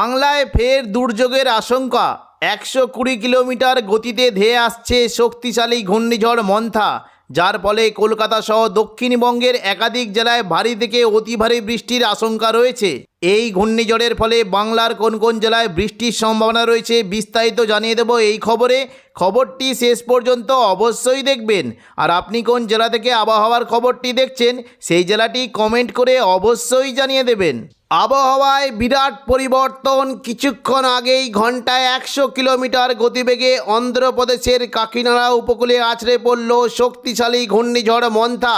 বাংলায় ফের দুর্যোগের আশঙ্কা। একশো কুড়ি কিলোমিটার গতিতে ধেয়ে আসছে শক্তিশালী ঘূর্ণিঝড় মন্থা, যার ফলে কলকাতা সহ দক্ষিণবঙ্গের একাধিক জেলায় ভারী থেকে অতি ভারী বৃষ্টির আশঙ্কা রয়েছে। এই ঘূর্ণিঝড়ের ফলে বাংলার কোন কোন জেলায় বৃষ্টির সম্ভাবনা রয়েছে বিস্তারিত জানিয়ে দেব এই খবরে। খবরটি শেষ পর্যন্ত অবশ্যই দেখবেন। আর আপনি কোন জেলা থেকে আবহাওয়ার খবরটি দেখছেন, সেই জেলাটি কমেন্ট করে অবশ্যই জানিয়ে দেবেন। আবহাওয়ায় বিরাট পরিবর্তন কিছুক্ষণ আগেই ঘন্টায় একশো কিলোমিটার গতিবেগে অন্ধ্রপ্রদেশের কাকিনাড়া উপকূলে আছড়ে পড়ল শক্তিশালী ঘূর্ণিঝড় মন্থা।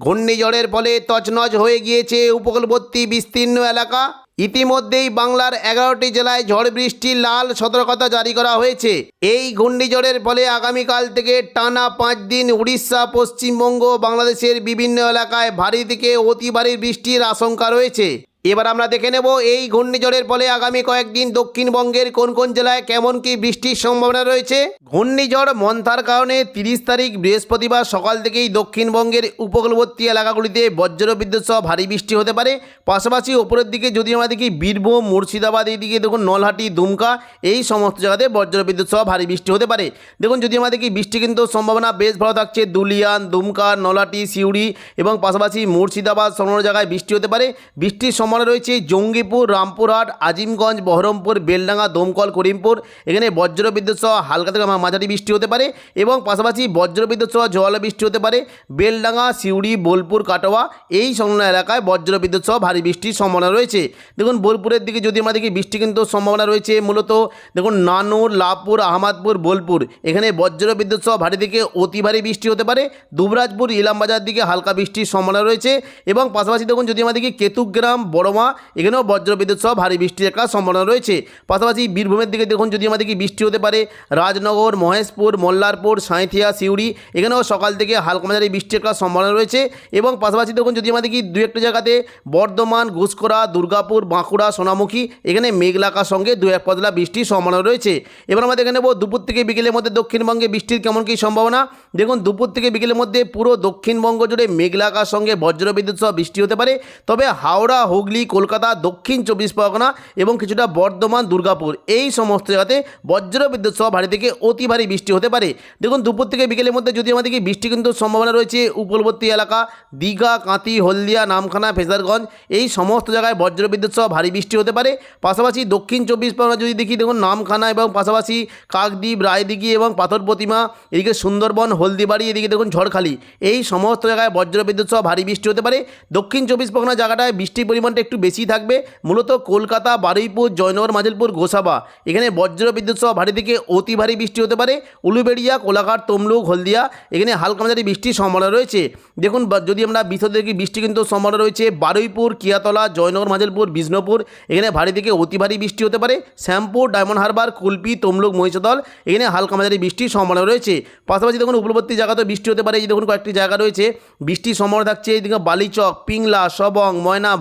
ঘূর্ণিঝড়ের ফলে তছনছ হয়ে গিয়েছে উপকূলবর্তী বিস্তীর্ণ এলাকা। ইতিমধ্যেই বাংলার এগারোটি জেলায় ঝড় বৃষ্টির লাল সতর্কতা জারি করা হয়েছে। এই ঘূর্ণিঝড়ের ফলে আগামীকাল থেকে টানা পাঁচ দিন উড়িষ্যা, পশ্চিমবঙ্গ বাংলাদেশের বিভিন্ন এলাকায় ভারী থেকে অতি ভারী বৃষ্টির আশঙ্কা রয়েছে। এবার আমরা দেখে নেব এই ঘূর্ণিঝড়ের ফলে আগামী কয়েকদিন দক্ষিণবঙ্গের কোন কোন জেলায় কেমন কি বৃষ্টির সম্ভাবনা রয়েছে? ঘূর্ণিঝড় মন্থার কারণে তিরিশ তারিখ বৃহস্পতিবার সকাল থেকেই দক্ষিণবঙ্গের উপকূলবর্তী এলাকাগুলিতে বজ্র বিদ্যুৎ সহ ভারী বৃষ্টি হতে পারে। পাশাপাশি ওপরের দিকে যদি আমরা দেখি বীরভূম, মুর্শিদাবাদ এই দিকে দেখুন নলহাটি, দুমকা, এই সমস্ত জায়গাতে বজ্র বিদ্যুৎ সহ ভারী বৃষ্টি হতে পারে। দেখুন যদি আমরা দেখি বৃষ্টি কিন্তু সম্ভাবনা বেশ ভালো থাকছে। দুলিয়ান, দুমকা, নলহাটি, সিউড়ি এবং পাশাপাশি মুর্শিদাবাদ সমস্ত জায়গায় বৃষ্টি হতে পারে। বৃষ্টির সম্ভাবনা রয়েছে জঙ্গিপুর, রামপুরহাট, আজিমগঞ্জ, বহরমপুর, বেলডাঙ্গা, দমকল, করিমপুর। এখানে বজ্র বিদ্যুৎ সহ হালকা থেকে মাঝারি বৃষ্টি হতে পারে এবং পাশাপাশি বজ্র বিদ্যুৎ সহ জল বৃষ্টি হতে পারে। বেলডাঙ্গা, সিউড়ি, বোলপুর, কাটোয়া এই সংলগ্ন এলাকায় বজ্র বিদ্যুৎ সহ ভারী বৃষ্টির সম্ভাবনা রয়েছে। দেখুন, বোলপুরের দিকে যদি আমরা দেখি, বৃষ্টি কিন্তু সম্ভাবনা রয়েছে মূলত দেখুন, নানুর, লাভপুর, আহমদপুর, বোলপুর। এখানে বজ্র বিদ্যুৎ সহ ভারী থেকে অতি ভারী বৃষ্টি হতে পারে। দুবরাজপুর, ইলামবাজার দিকে হালকা বৃষ্টির সম্ভাবনা রয়েছে এবং পাশাপাশি দেখুন, যদি দেখি, কেতুগ্রাম বড়মা এখানেও বজ্র বিদ্যুৎ সহ ভারী বৃষ্টির একটা সম্ভাবনা রয়েছে। পাশাপাশি বীরভূমের দিকে দেখুন, যদি আমাদের কি বৃষ্টি হতে পারে, রাজনগর, মহেশপুর, মোল্লারপুর, সাঁইথিয়া, সিউড়ি, এখানেও সকাল থেকে হালকা মাঝারি বৃষ্টির একটা সম্ভাবনা রয়েছে। এবং পাশাপাশি দেখুন, যদি আমাদের দেখি দু একটা জায়গাতে বর্ধমান ঘুষকরা দুর্গাপুর, বাঁকুড়া, সোনামুখী, এখানে মেঘলাকার সঙ্গে দু এক পদলা বৃষ্টির সম্ভাবনা রয়েছে। এবার আমরা দেখে নেব দুপুর থেকে বিকেলের মধ্যে দক্ষিণবঙ্গে বৃষ্টির কেমন কী সম্ভাবনা? দেখুন, দুপুর থেকে বিকেলের মধ্যে পুরো দক্ষিণবঙ্গ জুড়ে মেঘলাকার সঙ্গে বজ্রবিদ্যুৎ সহ বৃষ্টি হতে পারে। তবে হাওড়া, হুগলি কলকাতা, দক্ষিণ চব্বিশ পরগনা এবং কিছুটা বর্ধমান, দুর্গাপুর। এই সমস্ত জায়গাতে বজ্রবিদ্যুৎ সহ ভারী থেকে অতি ভারী বৃষ্টি হতে পারে। দেখুন, দুপুর থেকে বিকেলের মধ্যে যদি আমাদেরকে বৃষ্টি কিন্তু সম্ভাবনা রয়েছে, উপকূলবর্তী এলাকা, দীঘা কাঁতি হলদিয়া, নামখানা ফেজারগঞ্জ এই সমস্ত জায়গায় বজ্রবিদ্যুৎ সহ ভারী বৃষ্টি হতে পারে। পাশাপাশি দক্ষিণ চব্বিশ পরগনা যদি দেখি, দেখুন, নামখানা এবং পাশাপাশি কাকদ্বীপ, রায়দিঘি এবং পাথর প্রতিমা, এদিকে সুন্দরবন, হলদিবাড়ি, এদিকে দেখুন, ঝড়খালি। এই সমস্ত জায়গায় বজ্রবিদ্যুৎ সহ ভারী বৃষ্টি হতে পারে। দক্ষিণ চব্বিশ পরগনা জায়গাটায় বৃষ্টির পরিমাণটা একটু বেশি থাকবে। মূলত কলকাতা, বারুইপুর, জয়নগর, মাজিলপুর, গোসাবা। এখানে বজ্র বিদ্যুৎ সহ ভারী থেকে অতি ভারী বৃষ্টি হতে পারে। উলুবেড়িয়া, কোলাঘাট, তমলুক, হলদিয়া এখানে হালকা মাঝারি বৃষ্টির সম্ভাবনা রয়েছে। দেখুন যদি আমরা বিশদ দেখি, বৃষ্টি কিন্তু সম্ভাবনা রয়েছে বারুইপুর, কিয়াতলা, জয়নগর, মাজিলপুর, বিষ্ণুপুর এখানে ভারী থেকে অতি ভারী বৃষ্টি হতে পারে। শ্যামপুর, ডায়মন্ড হারবার, কুলপি, তমলুক, মহিষদল এখানে হালকা মাঝারি বৃষ্টির সম্ভাবনা রয়েছে। পাশাপাশি দেখুন উপকূলবর্তী জায়গাতেও বৃষ্টি হতে পারে। এই দেখুন, কয়েকটি জায়গা রয়েছে। বৃষ্টির সম্ভাবনা থাকছে। এইদিকে বালিচক, পিংলা, সবং, ময়না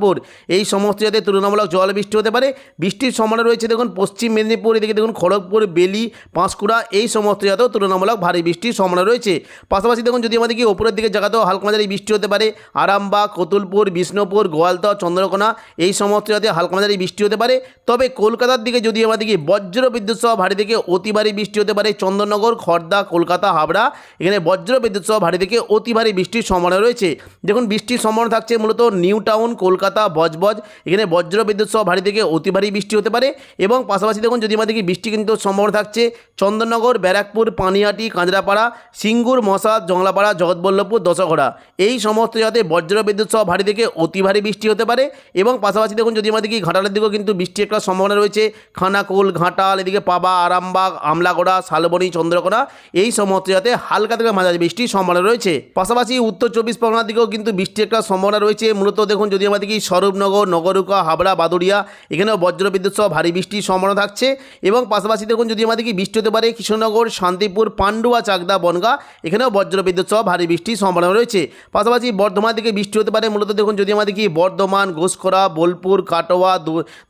ভগবানপুর এই সমস্ত জায়গাতে তুলনামূলক জল বৃষ্টি হতে পারে, বৃষ্টির সম্ভাবনা রয়েছে দেখুন, পশ্চিম মেদিনীপুর, এদিকে দেখুন, খড়গপুর, বেলি, পাঁশকুড়া, এই সমস্ত জায়গাতেও তুলনামূলক ভারী বৃষ্টির সম্ভাবনা রয়েছে। পাশাপাশি দেখুন, যদি আমাদের কি ওপরের দিকে জায়গাতেও হালকা মাঝারি বৃষ্টি হতে পারে, আরামবাগ, কতুলপুর, বিষ্ণুপুর গোয়ালতহ চন্দ্রকোনা, এই সমস্ত জায়গাতে হালকা মাঝারি বৃষ্টি হতে পারে। তবে কলকাতার দিকে যদি আমাদের কি বজ্র বিদ্যুৎ সহ ভারী থেকে অতি ভারী বৃষ্টি হতে পারে চন্দননগর খড়দা কলকাতা, হাবড়া, এখানে বজ্র বিদ্যুৎ সহ ভারী থেকে অতি ভারী বৃষ্টির সম্ভাবনা রয়েছে। দেখুন, বৃষ্টির সম্ভাবনা থাকছে মূলত নিউ টাউন, কলকাতা বজবজ, এখানে বজ্র বিদ্যুৎ সহ ভারী থেকে অতি ভারী বৃষ্টি হতে পারে এবং পাশাপাশি দেখুন যদি আমাদের কি বৃষ্টি কিন্তু সম্ভাবনা থাকছে, চন্দননগর, ব্যারাকপুর, পানিহাটি, কাঁচরাপাড়া, সিঙ্গুর মশাদ জংলাপাড়া, জগৎবল্লভপুর দশঘড়া এই সমস্ত জায়গাতে বজ্র বিদ্যুৎ সহ ভারী থেকে অতি ভারী বৃষ্টি হতে পারে এবং পাশাপাশি দেখুন যদি আমাদের কি ঘাটালের দিকেও কিন্তু বৃষ্টির একটা সম্ভাবনা রয়েছে, খানাকুল, ঘাটাল, এদিকে পাবা, আরামবাগ, আমলাগড়া, শালবনী, চন্দ্রকোনা, এই সমস্ত জায়গাতে হালকা থেকে মাঝারি বৃষ্টির সম্ভাবনা রয়েছে। পাশাপাশি উত্তর চব্বিশ পরগনার দিকেও কিন্তু বৃষ্টির একটা সম্ভাবনা রয়েছে। মূলত দেখুন যদি আমাদের কি স্বরূপনগর, নগরুকা, হাবড়া, বাদুড়িয়া, এখানেও বজ্র বিদ্যুৎ সহ ভারী বৃষ্টির সম্ভাবনা থাকছে এবং পাশাপাশি দেখুন যদি আমাদের কি বৃষ্টি হতে পারে কৃষ্ণনগর শান্তিপুর, পান্ডুয়া, চাকদা, বনগা, এখানেও বজ্র বিদ্যুৎ সহ ভারী বৃষ্টির সম্ভাবনা রয়েছে। পাশাপাশি বর্ধমান দিকে বৃষ্টি হতে পারে, মূলত দেখুন যদি আমাদের কি বর্ধমান, ঘোষখরা, বোলপুর, কাটোয়া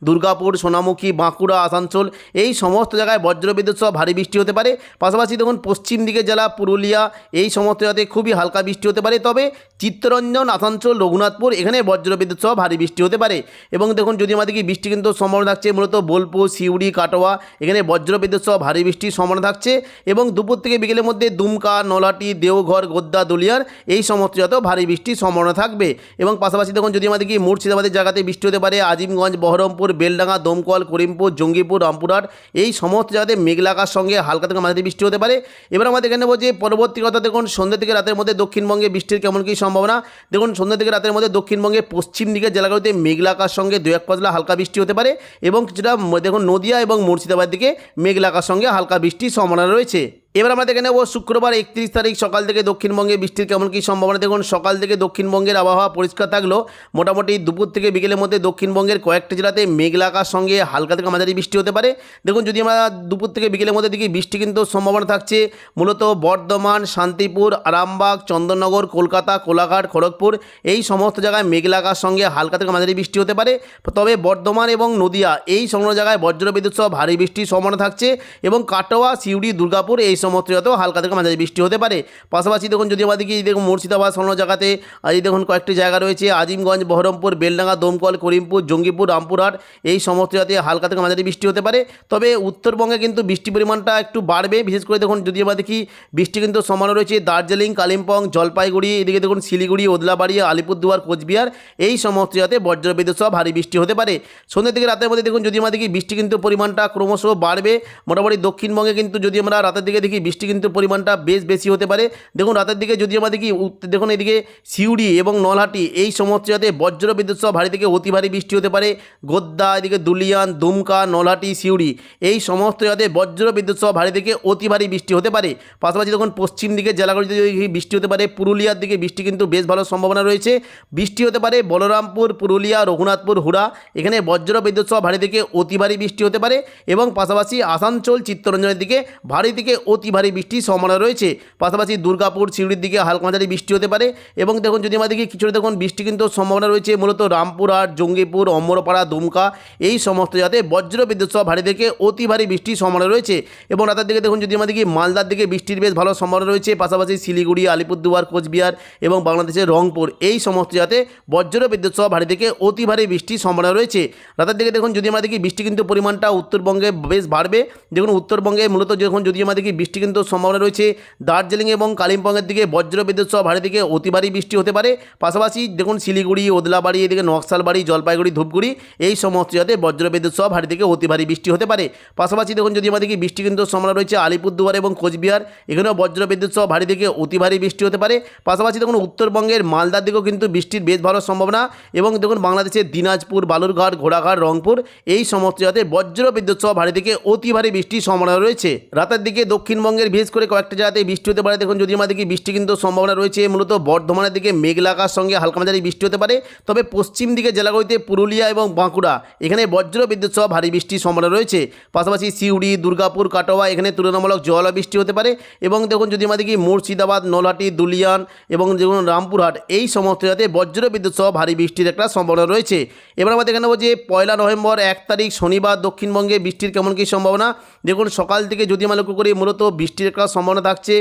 দুর্গাপুর, সোনামুখী, বাঁকুড়া, আসানসোল, এই সমস্ত জায়গায় বজ্র বিদ্যুৎ সহ ভারী বৃষ্টি হতে পারে। পাশাপাশি দেখুন পশ্চিম দিকে জেলা পুরুলিয়া, এই সমস্ত জায়গাতে খুবই হালকা বৃষ্টি হতে পারে। তবে চিত্তরঞ্জন, আসানসোল, রঘুনাথপুর, এখানে বজ্র বিদ্যুৎ সহ ভারী বৃষ্টি হতে পারে। এবং দেখুন যদি আমাদেরকে বৃষ্টি কিন্তু সম্ভাবনা থাকছে, মূলত বোলপুর, সিউড়ি, কাটোয়া, এখানে বজ্রবিদ্যুৎ সহ ভারী বৃষ্টির সম্ভাবনা থাকছে। এবং দুপুর থেকে বিকেলের মধ্যে দুমকা, নলাটি, দেওঘর, গোদ্দা, দুলিয়ার এই সমস্ত যত ভারী বৃষ্টির সম্ভাবনা থাকবে। এবং পাশাপাশি দেখুন যদি আমাদেরকে মুর্শিদাবাদের জায়গাতে বৃষ্টি হতে পারে, আজিমগঞ্জ, বহরমপুর, বেলডাঙ্গা, দমকল, করিমপুর, জঙ্গিপুর, রামপুরহাট, এই সমস্ত জায়গাতে মেঘলাকার সঙ্গে হালকা থেকে মাঝারি বৃষ্টি হতে পারে। এবার আমাদের এখানে বলছে, পরবর্তী কথা দেখুন, সন্ধ্যা থেকে রাতের মধ্যে দক্ষিণবঙ্গে বৃষ্টির কেমন কী সম্ভাবনা? দেখুন, সন্ধ্যা থেকে রাতের মধ্যে দক্ষিণবঙ্গে পশ্চিম দিকের জেলাগুলিতে মেঘলাকার সঙ্গে দু এক পাতলা হালকা বৃষ্টি হতে পারে এবং কিছুটা দেখুন নদিয়া এবং মুর্শিদাবাদ দিকে মেঘলাকার সঙ্গে হালকা বৃষ্টির সম্ভাবনা রয়েছে। এবার আমরা দেখে নেব শুক্রবার একত্রিশ তারিখ সকাল থেকে দক্ষিণবঙ্গে বৃষ্টির কেমন কী সম্ভাবনা। দেখুন, সকাল থেকে দক্ষিণবঙ্গের আবহাওয়া পরিষ্কার থাকলেও মোটামুটি দুপুর থেকে বিকেলের মধ্যে দক্ষিণবঙ্গের কয়েকটি জেলাতে মেঘলাকার সঙ্গে হালকা থেকে মাঝারি বৃষ্টি হতে পারে। দেখুন, যদি আমরা দুপুর থেকে বিকেলের মধ্যে দেখি, বৃষ্টি কিন্তু সম্ভাবনা থাকছে। মূলত বর্ধমান, শান্তিপুর, আরামবাগ, চন্দননগর, কলকাতা, কোলাঘাট, খড়গপুর এই সমস্ত জায়গায় মেঘলাকার সঙ্গে হালকা থেকে মাঝারি বৃষ্টি হতে পারে। তবে বর্ধমান এবং নদিয়া এই সংলগ্ন জায়গায় বজ্রবিদ্যুৎ সহ ভারী বৃষ্টির সম্ভাবনা থাকছে এবং কাটোয়া, সিউড়ি, দুর্গাপুর এই সমস্ত জায়গাতেও হালকা থেকে মাঝারি বৃষ্টি হতে পারে। পাশাপাশি দেখুন যদি আমাদের কি দেখুন মুর্শিদাবাদ সংলগ্ন জায়গাতে আজ দেখুন কয়েকটি জায়গা রয়েছে। আজিমগঞ্জ, বহরমপুর, বেলডাঙ্গা, দমকল, করিমপুর, জঙ্গিপুর, রামপুরহাট, এই সমস্ত জায়গাতে হালকা থেকে মাঝারি বৃষ্টি হতে পারে। তবে উত্তরবঙ্গে কিন্তু বৃষ্টির পরিমাণটা একটু বাড়বে। বিশেষ করে দেখুন যদি আমরা দেখি বৃষ্টি কিন্তু সমানো রয়েছে, দার্জিলিং, কালিম্পং, জলপাইগুড়ি, এদিকে দেখুন শিলিগুড়ি ওদলাবাড়ি আলিপুরদুয়ার, কোচবিহার, এই সমস্ত জায়গাতে বজ্রবিদ্যুৎ সহ ভারী বৃষ্টি হতে পারে। সন্ধ্যে থেকে রাতের মধ্যে দেখুন যদি আমরা দেখি বৃষ্টি কিন্তু পরিমাণটা ক্রমশ বাড়বে। মোটামুটি দক্ষিণবঙ্গে কিন্তু যদি আমরা রাতের দিকে দেখি বৃষ্টি কিন্তু পরিমাণটা বেশ বেশি হতে পারে। দেখুন, রাতের দিকে যদি আমরা দেখি দেখুন এদিকে সিউড়ি এবং নলহাটি এই সমস্ত জায়গাতে বজ্র বিদ্যুৎ সহ ভারী থেকে অতি ভারী বৃষ্টি হতে পারে। গোদ্দা, এদিকে দুলিয়ান, দুমকা, নলহাটি, সিউড়ি এই সমস্ত জায়গাতে বজ্র বিদ্যুৎ সহ ভারী থেকে অতি ভারী বৃষ্টি হতে পারে। পাশাপাশি দেখুন, পশ্চিম দিকে জেলাগুলিতে বৃষ্টি হতে পারে, পুরুলিয়ার দিকে বৃষ্টি কিন্তু বেশ ভালো সম্ভাবনা রয়েছে। বৃষ্টি হতে পারে বলরামপুর, পুরুলিয়া, রঘুনাথপুর, হুড়া এখানে বজ্র বিদ্যুৎ সহ ভারী থেকে অতি ভারী বৃষ্টি হতে পারে এবং পাশাপাশি আসানসোল, চিত্তরঞ্জনের দিকে ভারী থেকে অতি ভারী বৃষ্টির সম্ভাবনা রয়েছে। পাশাপাশি দুর্গাপুর, সিউড়ির দিকে হালকা মাঝারি বৃষ্টি হতে পারে এবং দেখুন, যদি দেখি কিছুটা দেখুন, বৃষ্টি কিন্তু সম্ভাবনা রয়েছে মূলত রামপুরহাট, জঙ্গিপুর, অমরপাড়া, দুমকা, এই সমস্ত জাতে বজ্র বিদ্যুৎ সহ ভারী থেকে অতি ভারী বৃষ্টির সম্ভাবনা রয়েছে এবং রাতের দিকে দেখুন, যদি দেখি মালদার দিকে বৃষ্টির বেশ ভালো সম্ভাবনা রয়েছে, পাশাপাশি শিলিগুড়ি, আলিপুরদুয়ার, কোচবিহার এবং বাংলাদেশের রংপুর, এই সমস্ত জাতে বজ্র বিদ্যুৎ সহ ভারী থেকে অতি ভারী বৃষ্টির সম্ভাবনা রয়েছে। রাতের দিকে দেখুন, যদি দেখি বৃষ্টি কিন্তু পরিমাণটা উত্তরবঙ্গে বেশ বাড়বে, দেখুন, উত্তরবঙ্গে মূলত যখন যদি আমরা দেখি বৃষ্টি কিন্তু সম্ভাবনা রয়েছে। দার্জিলিং এবং কালিম্পংয়ের দিকে বজ্র বিদ্যুৎ সহ ভারী থেকে অতি ভারী বৃষ্টি হতে পারে। পাশাপাশি দেখুন শিলিগুড়ি, ওদলাবাড়ি, এদিকে নকশালবাড়ি, জলপাইগুড়ি, ধূপগুড়ি এই সমস্ত জায়গাতে বজ্র বিদ্যুৎ সহ ভারী থেকে অতি ভারী বৃষ্টি হতে পারে। পাশাপাশি দেখুন যদি আমরা দেখি বৃষ্টি কিন্তু সম্ভাবনা রয়েছে, আলিপুরদুয়ার এবং কোচবিহার, এখানেও বজ্র বিদ্যুৎ সহ ভারী থেকে অতি ভারী বৃষ্টি হতে পারে। পাশাপাশি দেখুন উত্তরবঙ্গের মালদার দিকেও কিন্তু বৃষ্টির বেশ ভালো সম্ভাবনা এবং দেখুন বাংলাদেশের দিনাজপুর, বালুরঘাট, ঘোড়াঘাট, রংপুর এই সমস্ত জায়গাতে বজ্র বিদ্যুৎ সহ ভারী থেকে অতি ভারী বৃষ্টির সম্ভাবনা রয়েছে। রাতের দিকে দক্ষিণবঙ্গের বিশেষ করে কয়েকটা জায়গাতে বৃষ্টি হতে পারে। দেখুন যদি আমরা দেখি বৃষ্টি কিন্তু সম্ভাবনা রয়েছে মূলত বর্ধমানের দিকে মেঘলাকার সঙ্গে হালকা মাঝারি বৃষ্টি হতে পারে। তবে পশ্চিম দিকে জেলাগুলিতে পুরুলিয়া এবং বাঁকুড়া, এখানে বজ্র বিদ্যুৎ সহ ভারী বৃষ্টির সম্ভাবনা রয়েছে। পাশাপাশি সিউড়ি, দুর্গাপুর, কাটোয়া, এখানে তুলনামূলক জল বৃষ্টি হতে পারে এবং দেখুন, যদি আমরা দেখি মুর্শিদাবাদ, নলহাটি, দুলিয়ান এবং দেখুন, রামপুরহাট, এই সমস্ত জায়গাতে বজ্র বিদ্যুৎ সহ ভারী বৃষ্টির একটা সম্ভাবনা রয়েছে। এবার আমরা দেখে নেব যে পয়লা নভেম্বর, এক তারিখ, শনিবার দক্ষিণবঙ্গে বৃষ্টির কেমন কী সম্ভাবনা। দেখুন, সকাল থেকে যদি আমরা লক্ষ্য করি, মূলত বৃষ্টির একটা সম্ভাবনা থাকছে।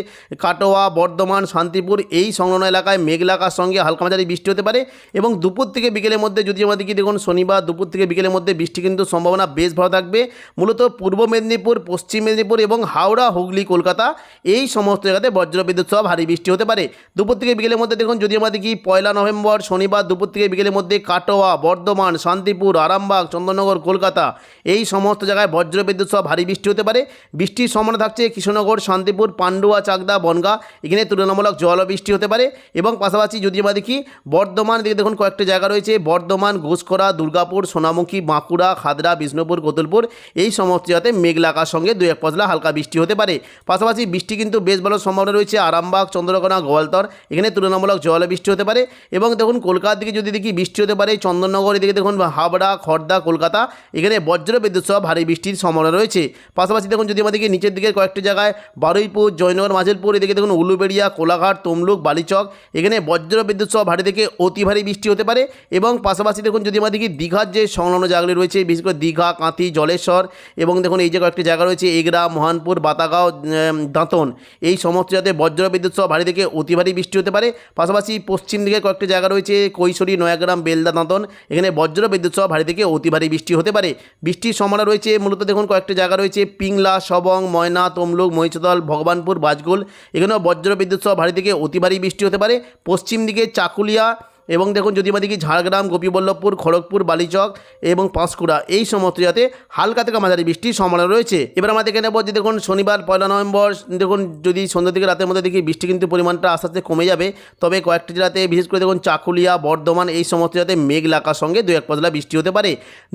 কাটোয়া, বর্ধমান, শান্তিপুর এই সংলগ্ন এলাকায় মেঘলাকার সঙ্গে হালকা মাঝারি বৃষ্টি হতে পারে এবং দুপুর থেকে বিকেলের মধ্যে যদি আমরা দেখি দেখুন শনিবার দুপুর থেকে বিকেলের মধ্যে বৃষ্টি কিন্তু সম্ভাবনা বেশ ভালো থাকবে। মূলত পূর্ব মেদিনীপুর, পশ্চিম মেদিনীপুর এবং হাওড়া, হুগলি, কলকাতা এই সমস্ত জায়গাতে বজ্রবিদ্যুৎ সহ ভারী বৃষ্টি হতে পারে। দুপুর থেকে বিকেলের মধ্যে দেখুন যদি আমরা দেখি পয়লা নভেম্বর, শনিবার দুপুর থেকে বিকেলের মধ্যে কাটোয়া, বর্ধমান, শান্তিপুর, আরামবাগ, চন্দননগর, কলকাতা এই সমস্ত জায়গায় বজ্রবিদ্যুৎ সহ ভারী বৃষ্টি হতে পারে। বৃষ্টির সম্ভাবনা থাকছে কৃষ্ণনগর শান্তিপুর, পান্ডুয়া, চাকদা, বনগা, এখানে তুলনামূলক জল বৃষ্টি হতে পারে এবং পাশাপাশি যদি আমরা দেখি, বর্ধমান দিকে দেখুন কয়েকটা জায়গা রয়েছে, বর্ধমান ঘোষকরা দুর্গাপুর, সোনামুখী, বাঁকুড়া, খাদরা, বিষ্ণুপুর, কোতুলপুর, এই সমস্ত জায়গাতে মেঘলাকার সঙ্গে দু এক পশলা হালকা বৃষ্টি হতে পারে। পাশাপাশি বৃষ্টি কিন্তু বেশ ভালো সম্ভাবনা রয়েছে, আরামবাগ, চন্দ্রকোনা, গোয়ালতর, এখানে তুলনামূলক জল বৃষ্টি হতে পারে এবং দেখুন কলকাতার দিকে যদি দেখি বৃষ্টি হতে পারে, চন্দননগর এদিকে দেখুন হাবড়া খড়দা কলকাতা, এখানে বজ্র বিদ্যুৎ সহ ভারী বৃষ্টির সম্ভাবনা রয়েছে। পাশাপাশি দেখুন যদি আমাদেরকে নিচের দিকে কয়েকটি জায়গায় জায়গায় বারুইপুর, জয়নগর মাঝেলপুর এদিকে দেখুন উলুবেড়িয়া, কোলাঘাট, তমলুক, বালিচক, এখানে বজ্র বিদ্যুৎ সহ ভারী থেকে অতি ভারী বৃষ্টি হতে পারে এবং পাশাপাশি দেখুন যদি আমরা দেখি দীঘার যে সংলগ্ন জায়গাগুলি রয়েছে, বিশেষ করে দীঘা, কাঁথি, জলেশ্বর এবং দেখুন এই যে কয়েকটি জায়গা রয়েছে, এগরা, মহানপুর, বাতাগাঁও দাঁতন, এই সমস্ত জায়গাতে বজ্র বিদ্যুৎ সহ ভারী থেকে অতি ভারী বৃষ্টি হতে পারে। পাশাপাশি পশ্চিম দিকে কয়েকটি জায়গা রয়েছে, কৈশোরী, নয়াগ্রাম, বেলদা, দাঁতন, এখানে বজ্র বিদ্যুৎ সহ ভারী থেকে অতি ভারী বৃষ্টি হতে পারে। বৃষ্টির সম্ভাবনা রয়েছে, মূলত দেখুন কয়েকটি জায়গা রয়েছে, পিংলা, সবং, ময়না, তমলুক মহিষদল, ভগবানপুর, বাজগুল, এখানেও বজ্র বিদ্যুৎ সহ ভারী থেকে অতি ভারী বৃষ্টি হতে পারে। পশ্চিম দিকে চাকুলিয়া এবং দেখুন যদি দেখি ঝাড়গ্রাম, গোপীবল্লভপুর, খড়গপুর, বালিচক এবং পাঁশকুড়া, এই সমস্ত জায়গাতে হালকা থেকে মাঝারি বৃষ্টির সম্ভাবনা রয়েছে। এবার আমরা দেখে নেব যে দেখুন শনিবার পয়লা নভেম্বর, দেখুন যদি সন্ধ্যা থেকে রাতের মধ্যে দেখি বৃষ্টি কিন্তু পরিমাণটা আস্তে আস্তে কমে যাবে। তবে কয়েকটি জেলাতে, বিশেষ করে দেখুন চাকুলিয়া, বর্ধমান, এই সমস্ত জায়গাতে মেঘ লাকার সঙ্গে দু এক পজলা বৃষ্টি হতে পারে।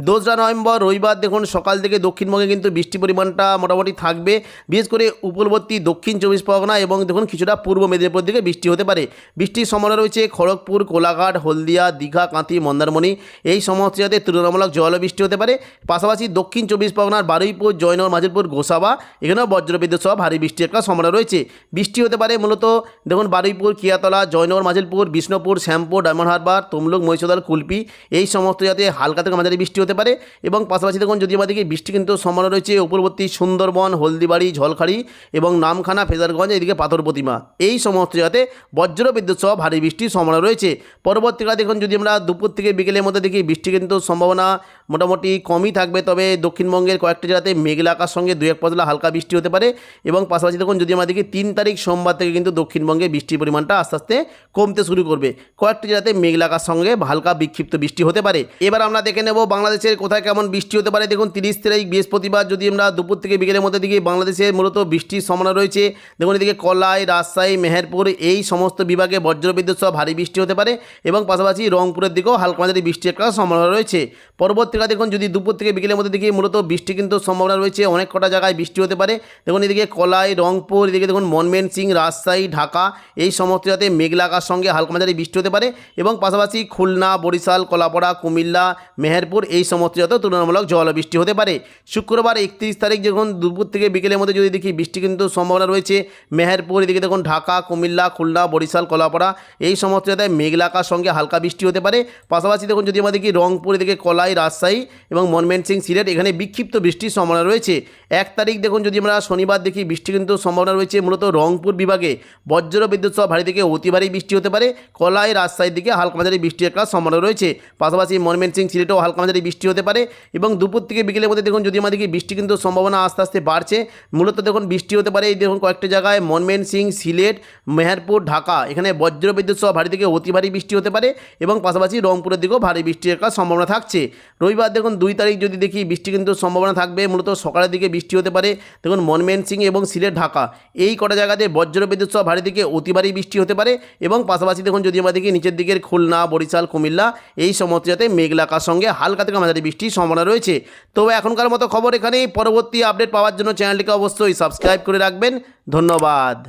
দোসরা নভেম্বর, রবিবার দেখুন সকাল থেকে দক্ষিণবঙ্গে কিন্তু বৃষ্টি পরিমাণটা মোটামুটি থাকবে। বিশেষ করে উপকূলবর্তী দক্ষিণ চব্বিশ পরগনা এবং দেখুন কিছুটা পূর্ব মেদিনীপুর দিকে বৃষ্টি হতে পারে। বৃষ্টির সম্ভাবনা রয়েছে খড়গপুর, কোলাঘাট হলদিয়া, দীঘা, কাঁথি, মন্দারমণি এই সমস্ত জায়গাতে তুলনামূলক জল বৃষ্টি হতে পারে। পাশাপাশি দক্ষিণ চব্বিশ পরগনার বারুইপুর, জয়নগর মাঝিরপুর গোসাবা এখানেও বজ্রবিদ্যুৎ সহ ভারী বৃষ্টির একটা সম্ভাবনা রয়েছে। বৃষ্টি হতে পারে মূলত দেখুন বারুইপুর, কিয়াতলা, জয়নগর মাঝিলপুর বিষ্ণুপুর, শ্যামপুর, ডায়মন্ড হারবার, তমলুক, মহিষদল, কুলপি এই সমস্ত জায়গাতে হালকা থেকে মাঝারি বৃষ্টি হতে পারে এবং পাশাপাশি দেখুন যদি আমাদেরকে বৃষ্টি কিন্তু সম্ভাবনা রয়েছে উপরবর্তী সুন্দরবন, হলদিবাড়ি, ঝলখাড়ি এবং নামখানা, ফেজারগঞ্জ, এদিকে পাথর প্রতিমা এই সমস্ত জায়গাতে বজ্র বিদ্যুৎ সহ ভারী বৃষ্টির সম্ভাবনা রয়েছে। পরবর্তীকালে দেখুন, যদি আমরা দুপুর থেকে বিকেলের মধ্যে দেখি, বৃষ্টি কিন্তু সম্ভাবনা মোটামুটি কমই থাকবে। তবে দক্ষিণবঙ্গের কয়েকটি জেলাতে মেঘলা আকার সঙ্গে দু এক পজলা হালকা বৃষ্টি হতে পারে এবং পাশাপাশি দেখুন, যদি আমরা দেখি, তিন তারিখ সোমবার থেকে কিন্তু দক্ষিণবঙ্গে বৃষ্টির পরিমাণটা আস্তে আস্তে কমতে শুরু করবে। কয়েকটি জেলাতে মেঘলা আকার সঙ্গে হালকা বিক্ষিপ্ত বৃষ্টি হতে পারে। এবার আমরা দেখে নেব বাংলাদেশের কোথায় কেমন বৃষ্টি হতে পারে। দেখুন, তিরিশ তারিখ বৃহস্পতিবার যদি আমরা দুপুর থেকে বিকেলের মধ্যে দিকে বাংলাদেশে মূলত বৃষ্টির সম্ভাবনা রয়েছে। দেখুন, এদিকে কলাই, রাজশাহী, মেহেরপুর এই সমস্ত বিভাগে বজ্রবিদ্যুৎ সহ ভারী বৃষ্টি হতে পারে। এবং পাশাপাশি রংপুরের দিকেও হালকা মাঝারি বৃষ্টির একটা সম্ভাবনা রয়েছে। পরবর্তীকালে দেখুন, যদি দুপুর থেকে বিকেলের মধ্যে দিকে মূলত বৃষ্টি কিন্তু সম্ভাবনা রয়েছে, অনেক কটা জায়গায় বৃষ্টি হতে পারে। দেখুন, এদিকে কলাই, রংপুর, এদিকে দেখুন মনমেন সিং, রাজশাহী, ঢাকা, এই সমস্ত জায়গাতে মেঘলা আকার সঙ্গে হালকা মাঝারি বৃষ্টি হতে পারে এবং পাশাপাশি খুলনা, বরিশাল, কলাপাড়া, কুমিল্লা, মেহেরপুর এই সমস্ত জায়গাতেও তুলনামূলক জল বৃষ্টি হতে পারে। শুক্রবার একত্রিশ তারিখ যখন দুপুর থেকে বিকেলের মধ্যে যদি দেখি বৃষ্টি কিন্তু সম্ভাবনা রয়েছে, মেহেরপুর, এদিকে দেখুন ঢাকা, কুমিল্লা, খুলনা, বরিশাল, কলাপাড়া, এই সমস্ত জায়গায় মেঘলা আকার সঙ্গে হালকা বৃষ্টি হতে পারে। পাশাপাশি দেখুন যদি আমরা দেখি রংপুর, এদিকে কলাই, রাজশাহী এবং মনমেন সিং সিলেট এখানে বিক্ষিপ্ত বৃষ্টির সম্ভাবনা রয়েছে। এক তারিখ দেখুন যদি আমরা শনিবার দেখি বৃষ্টি কিন্তু সম্ভাবনা রয়েছে মূলত রংপুর বিভাগে। বজ্র বিদ্যুৎ সহ ভারী থেকে অতি ভারী বৃষ্টি হতে পারে। কলাই, রাজশাহীর দিকে হালকা মাঝারি বৃষ্টির একটা সম্ভাবনা রয়েছে। পাশাপাশি মনমেন সিং সিলেটেও হালকা মাঝারি বৃষ্টি হতে পারে এবং দুপুর থেকে বিকেলের মধ্যে দেখুন যদি আমরা দেখি বৃষ্টি কিন্তু সম্ভাবনা আস্তে আস্তে বাড়ছে, মূলত দেখুন বৃষ্টি হতে পারে এই দেখুন কয়েকটা জায়গায় মনমেন সিং সিলেট, মেহেরপুর, ঢাকা। এখানে বজ্র বিদ্যুৎ সহ ভারী থেকে অতি ভারী বৃষ্টি হতে পারে এবং পাশাপাশি রংপুরের দিকেও ভারী বৃষ্টির একটা সম্ভাবনা থাকছে। রবিবার দেখুন দুই তারিখ যদি দেখি বৃষ্টি কিন্তু সম্ভাবনা থাকবে, মূলত সকালের দিকে বৃষ্টি হতে পারে। দেখুন মনমেন সিং এবং সিলেট, ঢাকা এই কটা জায়গাতে বজ্র বিদ্যুৎ সহ ভারী থেকে অতি ভারী বৃষ্টি হতে পারে এবং পাশাপাশি দেখুন যদি আমরা দেখি নিচের দিকের খুলনা, বরিশাল, কুমিল্লা এই সমস্ত জায়গাতে মেঘলাকার সঙ্গে হালকা থেকে মাঝারি বৃষ্টির সম্ভাবনা রয়েছে। তবে এখনকার মতো খবর এখানেই। পরবর্তী আপডেট পাওয়ার জন্য চ্যানেলটিকে অবশ্যই সাবস্ক্রাইব করে রাখবেন। ধন্যবাদ।